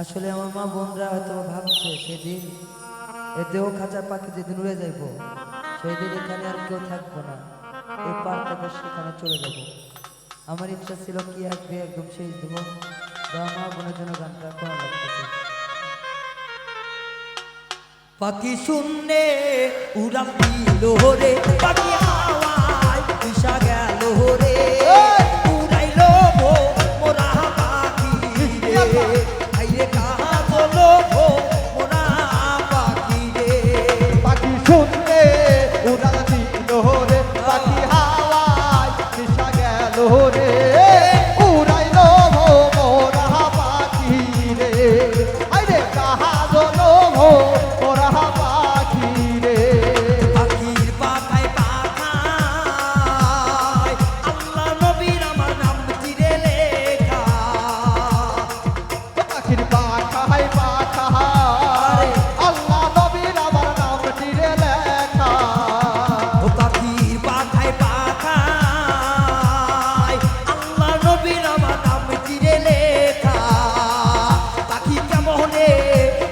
আসলে আমার মা বোনরা হয়তো ভাবছে, সেদিন এ দেহ খাঁচা পাখি যেদিন উড়ে যাইব, সেদিন এখানে আর কেউ থাকব না। এই পার থেকে সেখানে চলে যাব। আমার ইচ্ছা ছিল কি আসবে একদম সেই দেব, বা মা বোনের জন্য গানটা করা পাখি শূন্যে উড়াল দিল রে, পাখি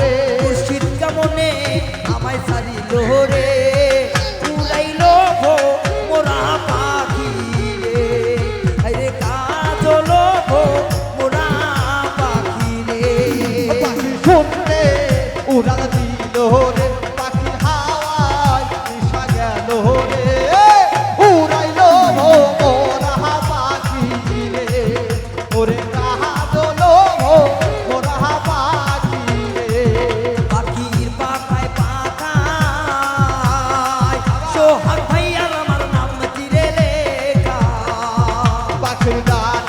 রে শীত কেমনে আমায় সারিল রে? উড়াইল গো মোরা পাখি রে। আরে কাজল গো মোরা পাখি রে। পাখি শুনতে উড়া দিল রে, পাখির হাওয়ায় মিশা গেল রে। উড়াইল গো মোরা পাখি রে। ওরে down.